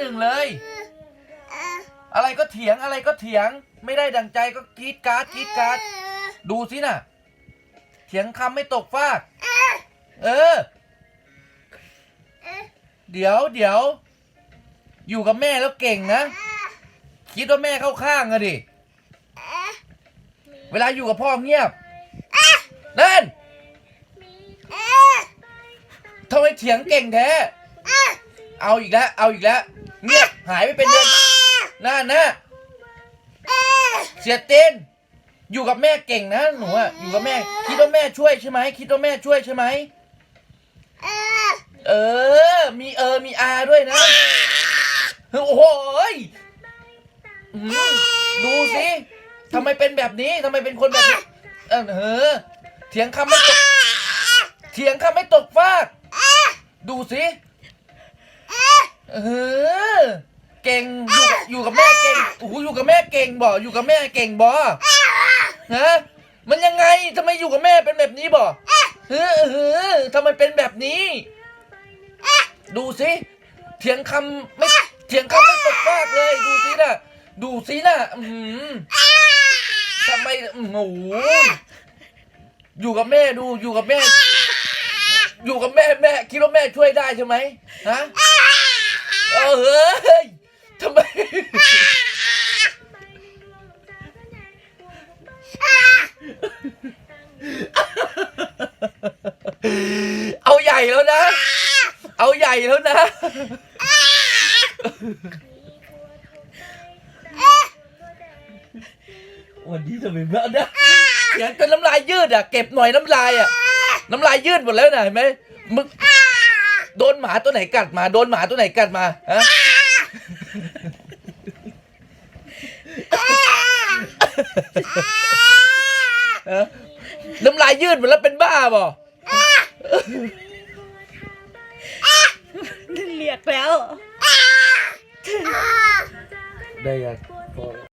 หนึ่งเลย อะไรก็เถียงอะไรก็เถียง ไม่ได้ดังใจก็กรีดกราร์ดกรีดกราร์ดดูสิน่ะ เถียงคำไม่ตกฟาก เออ เดี๋ยวเดี๋ยวอยู่กับแม่แล้วเก่งนะ คิดว่าแม่เข้าข้างอะดิ เวลาอยู่กับพ่อเงียบนั่นทำไมเถียงเก่งแท้ เอาอีกแล้ว เอาอีกแล้ว เงียบหายไปเป็นเดือนนั่นนะเสียเต้น อยู่กับแม่เก่งนะหนูอะอยู่กับแม่ คิดว่าแม่ช่วยใช่ไหมคิดว่าแม่ช่วยใช่ไหมเออ มีเออมีอาด้วยนะโอ้โหยดูสิทำไมเป็นแบบนี้ทำไมเป็นคนแบบนี้เออเออเถียงคำไม่ตกเถียงคำไม่ตกฟาก ดูสิ เออ เก่งอยู่กับอยู่กับแม่เก่งโอ้โหอยู่กับแม่เก่งบ่อยู่กับแม่เก่งบ่ฮะมันยังไงทำไมอยู่กับแม่เป็นแบบนี้บ่เออเออทำไมเป็นแบบนี้ ดูสิเถียงคำไม่เถียงคำไม่ตกฟากเลย ดูสิน่ะ ดูสิน่ะอืมทำไมอืมโอ้โหอยู่กับแม่ดูอยู่กับแม่ อยู่กับแม่แม่คิดว่าแม่ช่วยได้ใช่ไหมฮะ เออเฮ้ยทำไม เอาใหญ่แล้วนะ เอาใหญ่แล้วนะ วันนี้ทำไมบ้านะเสียงจนน้ำลายยืดอะ เก็บหน่อยน้ำลายอะ น้ำลายยืดหมดแล้วนะเห็นไหมมึง โดนหมาตัวไหนกัดมา โดนหมาตัวไหนกัดมาฮะฮะน้ำลายยืดหมดแล้วเป็นบ้าบ่เรียกแล้ว ได้ยัง